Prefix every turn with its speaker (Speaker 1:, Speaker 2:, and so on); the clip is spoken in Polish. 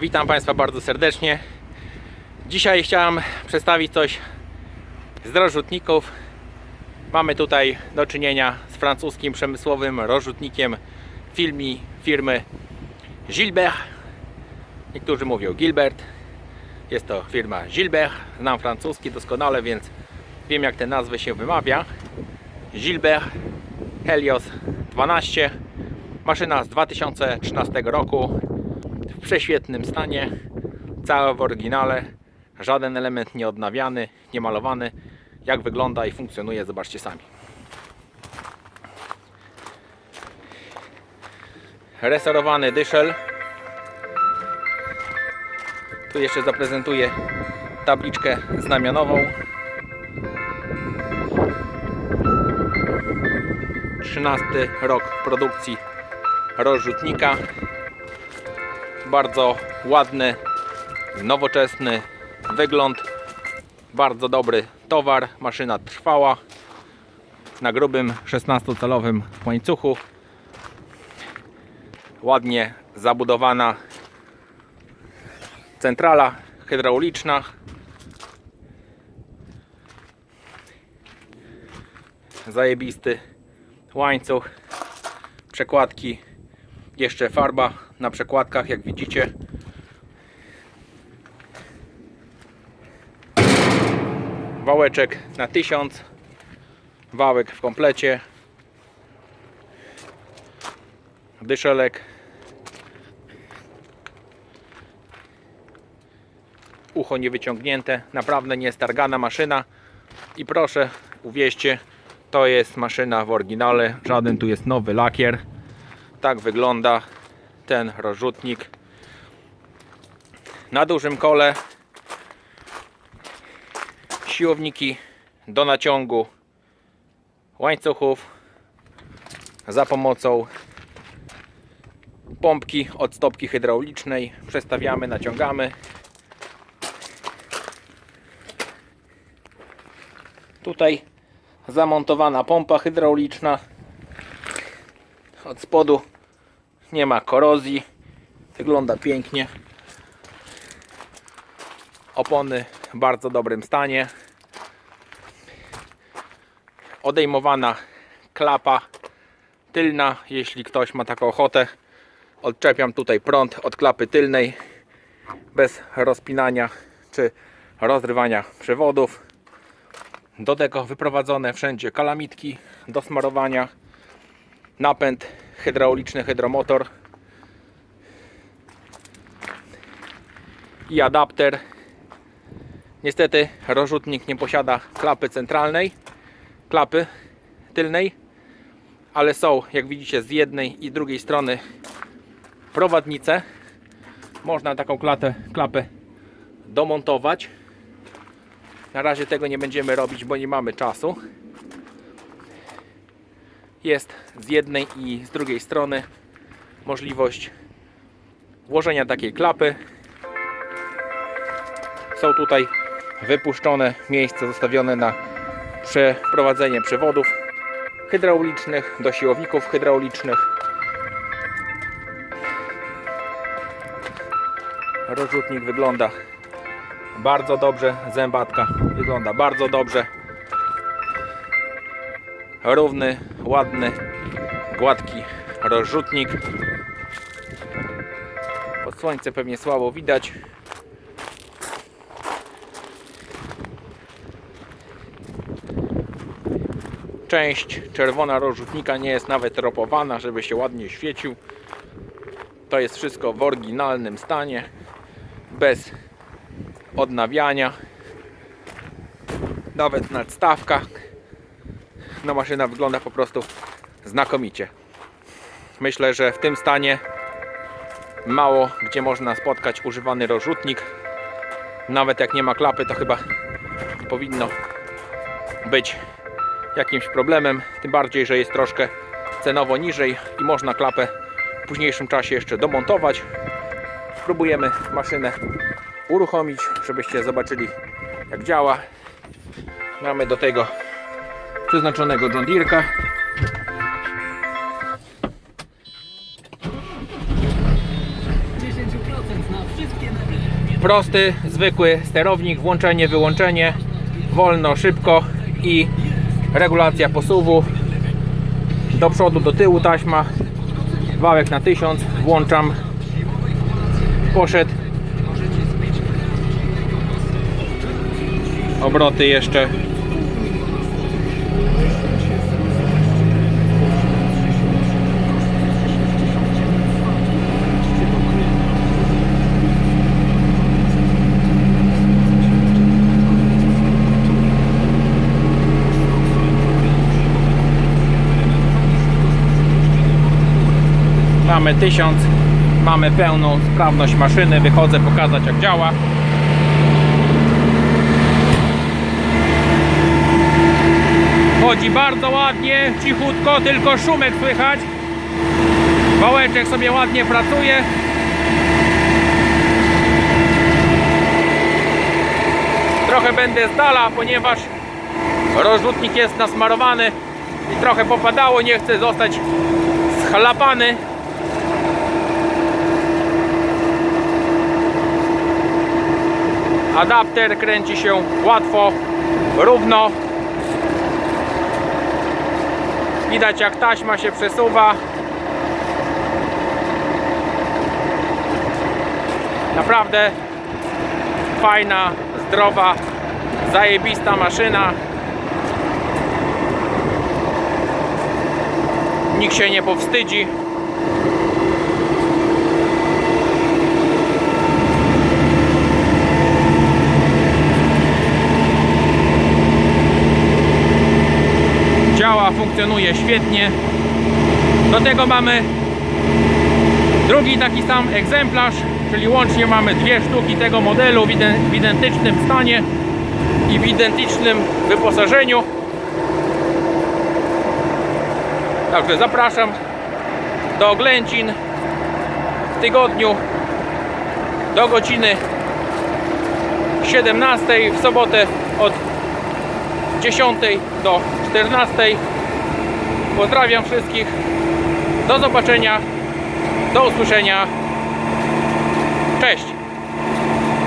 Speaker 1: Witam Państwa bardzo serdecznie. Dzisiaj chciałem przedstawić coś z rozrzutników. Mamy tutaj do czynienia z francuskim przemysłowym rozrzutnikiem filmi firmy Gilbert. Niektórzy mówią Gilbert. Jest to firma Gilbert. Znam francuski doskonale, więc wiem jak te nazwy się wymawia. Gilbert Helios 12. Maszyna z 2013 roku w prześwietnym stanie, całe w oryginale, żaden element nie odnawiany, nie malowany. Jak wygląda i funkcjonuje, zobaczcie sami. Resorowany dyszel. Tu jeszcze zaprezentuję tabliczkę znamionową. 13 rok produkcji rozrzutnika bardzo ładny, nowoczesny wygląd, bardzo dobry towar, maszyna trwała na grubym 16-calowym łańcuchu, ładnie zabudowana centrala hydrauliczna, zajebisty łańcuch, przekładki, jeszcze farba na przekładkach, jak widzicie. Wałeczek na 1000, wałek w komplecie, dyszelek, ucho niewyciągnięte, naprawdę niestargana maszyna. I proszę uwierzcie, to jest maszyna w oryginale, żaden tu jest nowy lakier. Tak wygląda ten rozrzutnik. Na dużym kole siłowniki do naciągu łańcuchów. Za pomocą pompki od stopki hydraulicznej przestawiamy, naciągamy. Tutaj zamontowana pompa hydrauliczna od spodu nie ma korozji. Wygląda pięknie. Opony w bardzo dobrym stanie. Odejmowana klapa tylna jeśli ktoś ma taką ochotę. Odczepiam tutaj prąd od klapy tylnej bez rozpinania czy rozrywania przewodów. Do tego wyprowadzone wszędzie kalamitki do smarowania napęd hydrauliczny hydromotor i adapter. Niestety rozrzutnik nie posiada klapy centralnej klapy tylnej ale są jak widzicie z jednej i drugiej strony prowadnice. Można taką klatę, klapę domontować. Na razie tego nie będziemy robić bo nie mamy czasu jest z jednej i z drugiej strony możliwość włożenia takiej klapy. Są tutaj wypuszczone miejsca zostawione na przeprowadzenie przewodów hydraulicznych do siłowników hydraulicznych. Rozrzutnik wygląda bardzo dobrze, zębatka wygląda bardzo dobrze równy, ładny, gładki rozrzutnik. Pod słońce pewnie słabo widać. Część czerwona rozrzutnika nie jest nawet ropowana, żeby się ładnie świecił. To jest wszystko w oryginalnym stanie, bez odnawiania. Nawet nadstawka no maszyna wygląda po prostu znakomicie. Myślę, że w tym stanie mało gdzie można spotkać używany rozrzutnik. Nawet jak nie ma klapy, to chyba powinno być jakimś problemem. Tym bardziej, że jest troszkę cenowo niżej i można klapę w późniejszym czasie jeszcze domontować. Spróbujemy maszynę uruchomić, żebyście zobaczyli jak działa. Mamy do tego przeznaczonego John Deere'ka. Prosty, zwykły sterownik, włączenie, wyłączenie, wolno, szybko i regulacja posuwu. Do przodu, do tyłu taśma, wałek na 1000, włączam, poszedł. Obroty jeszcze Mamy 1000, mamy pełną sprawność maszyny. Wychodzę pokazać jak działa. Chodzi bardzo ładnie, cichutko, tylko szumek słychać. Wałeczek sobie ładnie pracuje. Trochę będę z dala, ponieważ rozrzutnik jest nasmarowany i trochę popadało, nie chcę zostać schlapany. Adapter kręci się łatwo, równo. Widać jak taśma się przesuwa. Naprawdę fajna, zdrowa, zajebista maszyna. Nikt się nie powstydzi. Działa, funkcjonuje świetnie. Do tego mamy drugi taki sam egzemplarz, czyli łącznie mamy dwie sztuki tego modelu w iden- w identycznym stanie i w identycznym wyposażeniu. Także zapraszam do oględzin w tygodniu do godziny 17 w sobotę od 10 do 14. Pozdrawiam wszystkich. Do zobaczenia. Do usłyszenia. Cześć.